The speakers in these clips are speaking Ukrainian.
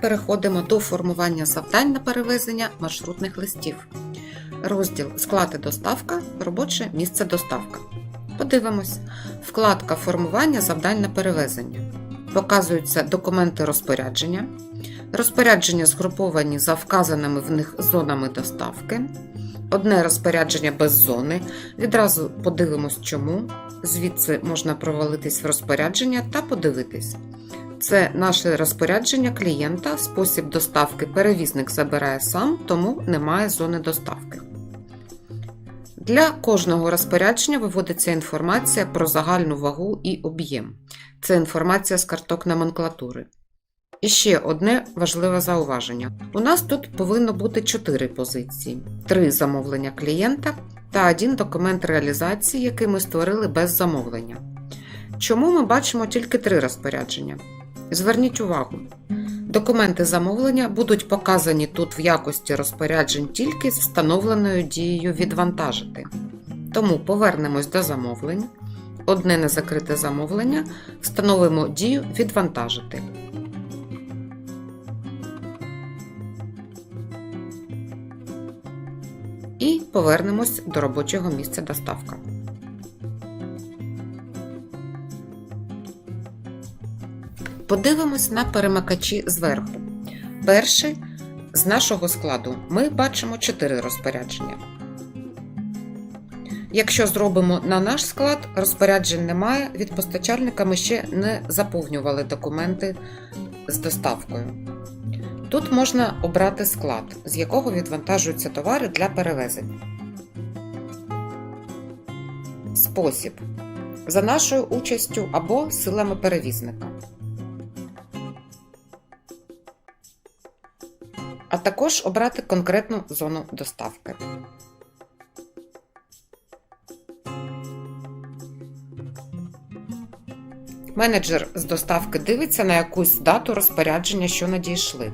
Переходимо до формування завдань на перевезення маршрутних листів. Розділ Склад і доставка, робоче місце доставка. Подивимось. Вкладка Формування завдань на перевезення. Показуються документи розпорядження. Розпорядження згруповані за вказаними в них зонами доставки. Одне розпорядження без зони. Відразу подивимось, чому. Звідси можна провалитись в розпорядження та подивитись. Це наше розпорядження клієнта, спосіб доставки перевізник забирає сам, тому немає зони доставки. Для кожного розпорядження виводиться інформація про загальну вагу і об'єм. Це інформація з карток номенклатури. І ще одне важливе зауваження. У нас тут повинно бути 4 позиції: 3 замовлення клієнта та один документ реалізації, який ми створили без замовлення. Чому ми бачимо тільки 3 розпорядження? Зверніть увагу, документи замовлення будуть показані тут в якості розпоряджень тільки з встановленою дією відвантажити. Тому повернемось до замовлень. Одне незакрите замовлення, встановимо дію відвантажити. І повернемось до робочого місця доставка. Подивимось на перемикачі зверху. Перший з нашого складу ми бачимо 4 розпорядження. Якщо зробимо на наш склад, розпоряджень немає, від постачальника ми ще не заповнювали документи з доставкою. Тут можна обрати склад, з якого відвантажуються товари для перевезення. Спосіб. За нашою участю або силами перевізника. А також обрати конкретну зону доставки. Менеджер з доставки дивиться на якусь дату розпорядження, що надійшли.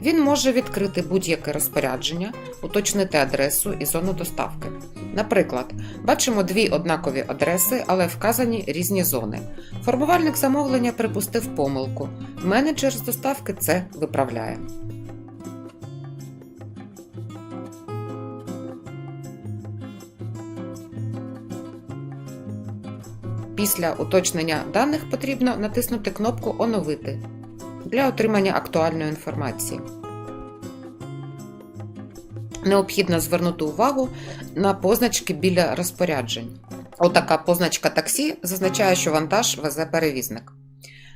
Він може відкрити будь-яке розпорядження, уточнити адресу і зону доставки. Наприклад, бачимо дві однакові адреси, але вказані різні зони. Формувальник замовлення припустив помилку. Менеджер з доставки це виправляє. Після уточнення даних потрібно натиснути кнопку Оновити для отримання актуальної інформації. Необхідно звернути увагу на позначки біля розпоряджень. Отака позначка таксі зазначає, що вантаж везе перевізник.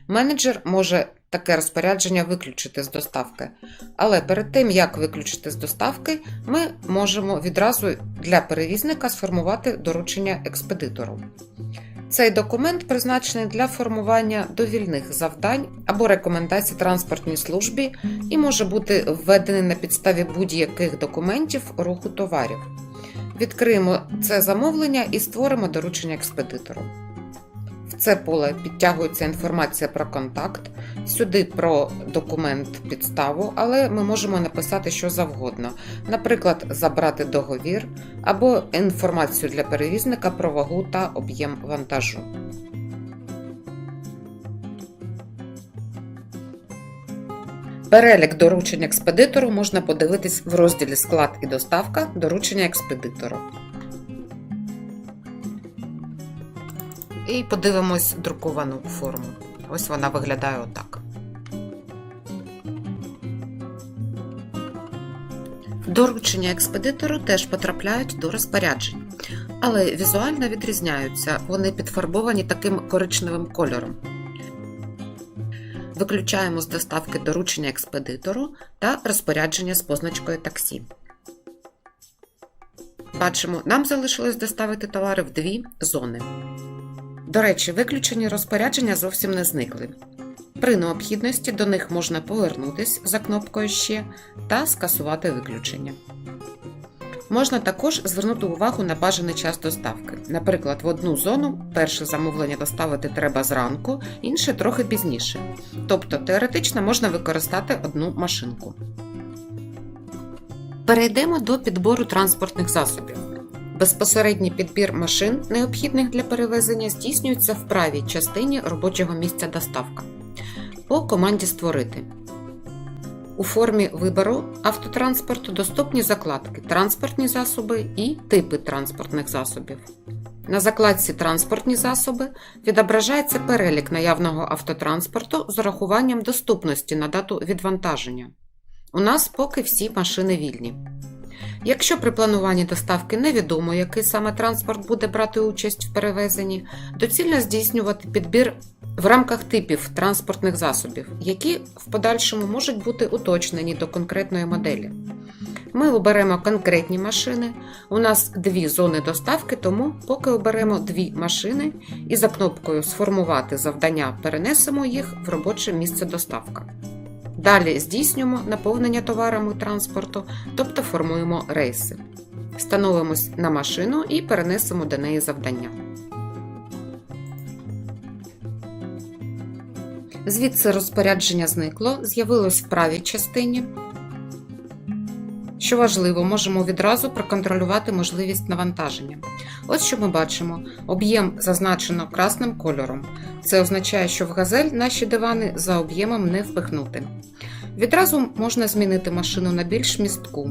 Менеджер може таке розпорядження виключити з доставки, але перед тим, як виключити з доставки, ми можемо відразу для перевізника сформувати доручення експедитору. Цей документ призначений для формування довільних завдань або рекомендацій транспортній службі і може бути введений на підставі будь-яких документів руху товарів. Відкриємо це замовлення і створимо доручення експедитору. Це поле підтягується інформація про контакт, сюди про документ підставу, але ми можемо написати що завгодно, наприклад, забрати договір або інформацію для перевізника про вагу та об'єм вантажу. Перелік доручень експедитору можна подивитись в розділі Склад і доставка доручення експедитору. І подивимось друковану форму. Ось вона виглядає отак. Доручення експедитору теж потрапляють до розпоряджень, але візуально відрізняються, вони підфарбовані таким коричневим кольором. Виключаємо з доставки доручення експедитору та розпорядження з позначкою таксі. Бачимо, нам залишилось доставити товари в дві зони. До речі, виключені розпорядження зовсім не зникли. При необхідності до них можна повернутися за кнопкою Ще та скасувати виключення. Можна також звернути увагу на бажаний час доставки. Наприклад, в одну зону перше замовлення доставити треба зранку, інше трохи пізніше. Тобто теоретично можна використати одну машинку. Перейдемо до підбору транспортних засобів. Безпосередній підбір машин, необхідних для перевезення, здійснюється в правій частині робочого місця доставка по команді Створити. У формі вибору автотранспорту доступні закладки транспортні засоби і типи транспортних засобів. На закладці Транспортні засоби відображається перелік наявного автотранспорту з урахуванням доступності на дату відвантаження. У нас поки всі машини вільні. Якщо при плануванні доставки невідомо, який саме транспорт буде брати участь в перевезенні, доцільно здійснювати підбір в рамках типів транспортних засобів, які в подальшому можуть бути уточнені до конкретної моделі. Ми оберемо конкретні машини. У нас дві зони доставки, тому поки оберемо дві машини і за кнопкою Сформувати завдання перенесемо їх в робоче місце доставка. Далі здійснюємо наповнення товарами транспорту, тобто формуємо рейси. Становимось на машину і перенесемо до неї завдання. Звідси розпорядження зникло, з'явилось в правій частині. Що важливо, можемо відразу проконтролювати можливість навантаження. Ось що ми бачимо: об'єм зазначено красним кольором. Це означає, що в газель наші дивани за об'ємом не впихнути. Відразу можна змінити машину на більш містку.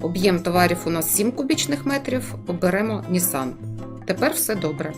Об'єм товарів у нас 7 кубічних метрів, оберемо Nissan. Тепер все добре.